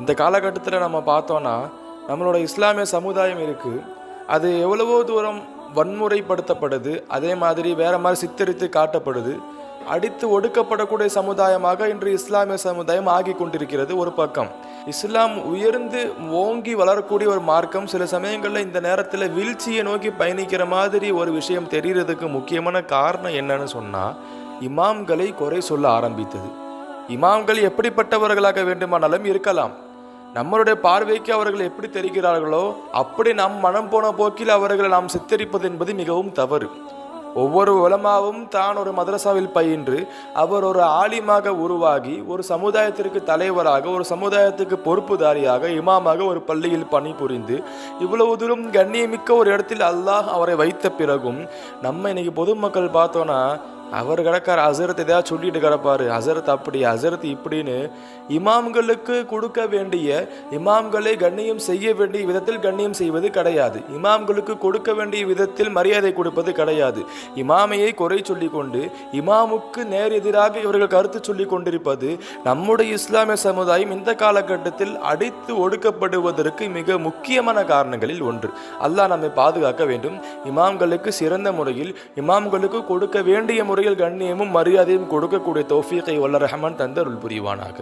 இந்த காலகட்டத்தில் நம்ம பார்த்தோன்னா நம்மளோட இஸ்லாமிய சமுதாயம் இருக்குது அது எவ்வளவோ தூரம் வன்முறைப்படுத்தப்படுது. அதே மாதிரி வேற மாதிரி சித்தரித்து காட்டப்படுது. அடித்து ஒடுக்கப்படக்கூடிய சமுதாயமாக இன்று இஸ்லாமிய சமுதாயம் ஆகி கொண்டிருக்கிறது ஒரு பக்கம். இஸ்லாம் உயர்ந்து ஓங்கி வளரக்கூடிய ஒரு மார்க்கம் சில சமயங்களில் இந்த நேரத்தில் வீழ்ச்சியை நோக்கி பயணிக்கிற மாதிரி ஒரு விஷயம் தெரிகிறதுக்கு முக்கியமான காரணம் என்னன்னு சொன்னால் இமாம்களை குறை சொல்ல ஆரம்பித்தது. இமாம்கள் எப்படிப்பட்டவர்களாக வேண்டுமானாலும் இருக்கலாம். நம்மளுடைய பார்வைக்கு அவர்கள் எப்படி தெரிகிறார்களோ அப்படி நம் மனம் போன போக்கில் அவர்களை நாம் சித்தரிப்பது என்பது மிகவும் தவறு. ஒவ்வொரு உலமாவும் தான் ஒரு மதரசாவில் பயின்று அவர் ஒரு ஆலிமாக உருவாகி ஒரு சமுதாயத்திற்கு தலைவராக ஒரு சமுதாயத்துக்கு பொறுப்புதாரியாக இமாமாக ஒரு பள்ளியில் பணிபுரிந்து இவ்வளவு தூரம் கண்ணியமிக்க ஒரு இடத்தில் அல்லாஹ் அவரை வைத்த பிறகும் நம்ம இன்னைக்கு பொதுமக்கள் பார்த்தோன்னா அவர் கிடக்கார் ஹசரத் எதாவது சொல்லிட்டு கிடப்பாரு ஹசரத் அப்படி ஹசரத் இப்படின்னு இமாம்களுக்கு கொடுக்க வேண்டிய இமாம்களை கண்ணியம் செய்ய வேண்டிய விதத்தில் கண்ணியம் செய்வது கிடையாது. இமாம்களுக்கு கொடுக்க வேண்டிய விதத்தில் மரியாதை கொடுப்பது கிடையாது. இமாமையை குறை சொல்லி கொண்டு இமாமுக்கு நேர் எதிராக இவர்கள் கருத்து சொல்லி கொண்டிருப்பது நம்முடைய இஸ்லாமிய சமுதாயம் இந்த காலகட்டத்தில் அடித்து ஒடுக்கப்படுவதற்கு மிக முக்கியமான காரணங்களில் ஒன்று. அல்லாஹ் நம்மை பாதுகாக்க வேண்டும். இமாம்களுக்கு சிறந்த முறையில் இமாம்களுக்கு கொடுக்க வேண்டிய முறையில் கண்ணியமும் மரியாதையும் கொடுக்கக்கூடிய தௌஃபீகை வல்ல ரஹமான் தந்தருள் புரிவானாக.